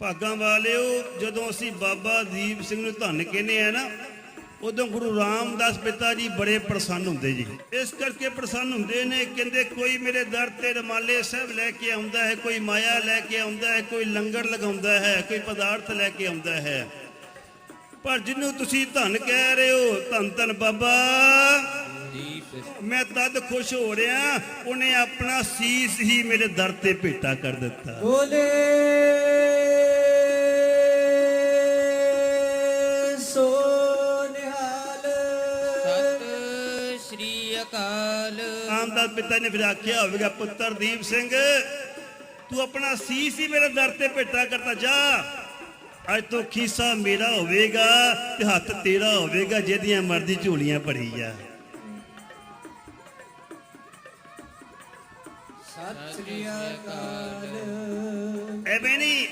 ਭਾਗਾਂ ਵਾਲਿਓ, ਜਦੋਂ ਅਸੀਂ ਬਾਬਾ ਦੀਪ ਸਿੰਘ ਨੂੰ ਧੰਨ ਕਹਿੰਦੇ ਆ ਨਾ, ਉਦੋਂ ਗੁਰੂ ਰਾਮਦਾਸ ਪਿਤਾ ਜੀ ਬੜੇ ਪ੍ਰਸੰਨ ਹੁੰਦੇ ਜੀ। ਇਸ ਕਰਕੇ ਪ੍ਰਸੰਨ ਹੁੰਦੇ ਨੇ, ਕਹਿੰਦੇ ਕੋਈ ਮੇਰੇ ਦਰ ਤੇ ਰਮਾਲੇ ਸਾਹਿਬ ਲੈ ਕੇ ਆਉਂਦਾ ਹੈ, ਕੋਈ ਮਾਇਆ ਲੈ ਕੇ ਆਉਂਦਾ ਹੈ, ਕੋਈ ਲੰਗਰ ਲਗਾਉਂਦਾ ਹੈ, ਕੋਈ ਪਦਾਰਥ ਲੈ ਕੇ ਆਉਂਦਾ ਹੈ। ਪਰ ਜਿਹਨੂੰ ਤੁਸੀਂ ਧੰਨ ਕਹਿ ਰਹੇ ਹੋ, ਧੰਨ ਧੰਨ ਬਾਬਾ। ਮੈਂ ਤਦ ਖੁਸ਼ ਹੋ ਰਿਹਾ, ਉਹਨੇ ਆਪਣਾ ਸੀਸ ਹੀ ਮੇਰੇ ਦਰ ਤੇ ਭੇਟਾ ਕਰ ਦਿੱਤਾ। ਬੋਲੇ। ਸ਼੍ਰੀ ਅਕਾਲ। ਆਮਦਾਦ ਪਿਤਾ ਨੇ ਫਿਰ ਆਖਿਆ ਹੋਵੇਗਾ ਪੁੱਤਰ ਦੀਪ ਸਿੰਘ ਤੂੰ ਆਪਣਾ ਸੀਸ ਹੀ ਮੇਰੇ ਦਰ ਤੇ ਭੇਟਾ ਕਰਤਾ ਜਾ। ਅੱਜ ਤੋਂ ਖੀਸਾ ਮੇਰਾ ਹੋਵੇਗਾ ਤੇ ਹੱਥ ਤੇਰਾ ਹੋਵੇਗਾ ਜਿਹਦੀਆਂ ਮਰਜ਼ੀ ਝੋਲੀਆਂ ਭਰੀ ਜਾ। ਸਤਿ ਸ੍ਰੀ ਅਕਾਲ। ਐਵੇਂ ਨਹੀਂ